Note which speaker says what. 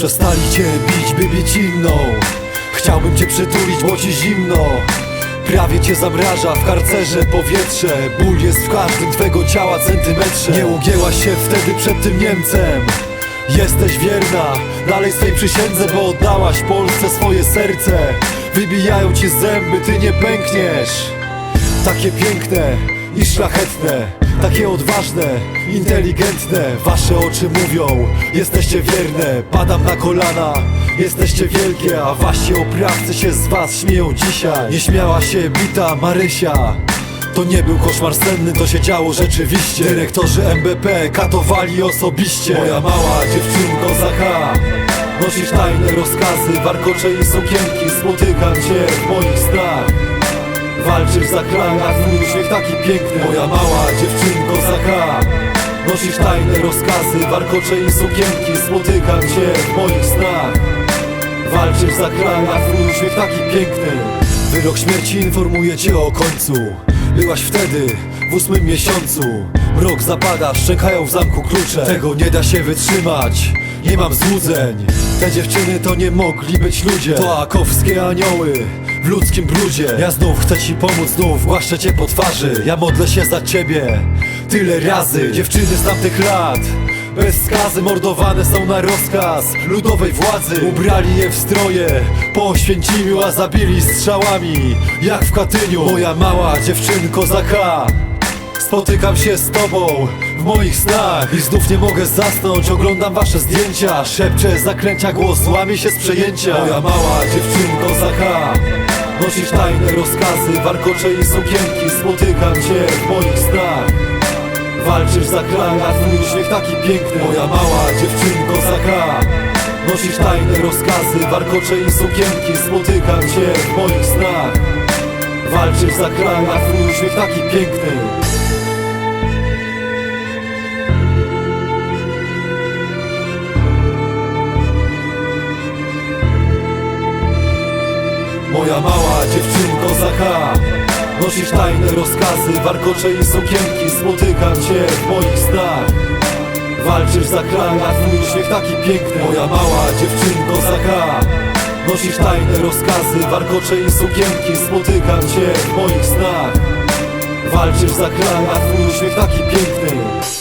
Speaker 1: Przestali cię bić, by bić inną. Chciałbym cię przytulić, bo ci zimno. Prawie cię zamraża w karcerze powietrze. Ból jest w każdym twego ciała centymetrze. Nie ugięłaś się wtedy przed tym Niemcem. Jesteś wierna dalej swej przysiędze Bo oddałaś Polsce swoje serce. Wybijają ci zęby, ty nie pękniesz. Takie piękne i szlachetne Takie odważne, inteligentne Wasze oczy mówią, jesteście wierne Padam na kolana, jesteście wielkie A wasi oprawcy się z was śmieją dzisiaj. Nie śmiała się bita Marysia to nie był koszmar senny, to się działo rzeczywiście. Dyrektorzy MBP katowali osobiście. Moja mała dziewczynko Zacha Nosisz tajne rozkazy, warkocze i sukienki Spotykam cię w moich snach Walczysz za kraj, a twój uśmiech taki piękny Moja mała dziewczynko Zacha Nosisz tajne rozkazy, warkocze i sukienki Spotykam cię w moich snach. Walczysz za kraj, a twój uśmiech taki piękny. Wyrok śmierci informuje cię o końcu. Byłaś wtedy w ósmym miesiącu. Mrok zapada, szczekają w zamku klucze. Tego nie da się wytrzymać Nie mam złudzeń. Te dziewczyny to nie mogli być ludzie. To akowskie anioły w ludzkim brudzie. Ja znów chcę ci pomóc, znów głaszczę cię po twarzy. Ja modlę się za ciebie Tyle razy. Dziewczyny z tamtych lat bez skazy mordowane są na rozkaz ludowej władzy. Ubrali je w stroje po Oświęcimiu, a zabili strzałami Jak w Katyniu. Moja mała dziewczynko za K Spotykam się z tobą w moich snach I znów nie mogę zasnąć, oglądam wasze zdjęcia Szepczę zaklęcia, głos łamie się z przejęcia Moja mała dziewczynko za K Nosisz tajne rozkazy, warkocze i sukienki Spotykam cię w moich snach. Walczysz za kraj, a twój uśmiech taki piękny. Moja mała dziewczynko za K Nosisz tajne rozkazy, warkocze i sukienki Spotykam cię w moich snach. Walczysz za kraj, a twój uśmiech taki piękny Moja mała dziewczynko za K Nosisz tajne rozkazy, warkocze i sukienki Spotykam cię w moich snach. Walczysz za kraj, a twój uśmiech taki piękny. Moja mała dziewczynko za K Nosisz tajne rozkazy, warkocze i sukienki Spotykam cię w moich snach. Walczysz za kraj, a twój uśmiech taki piękny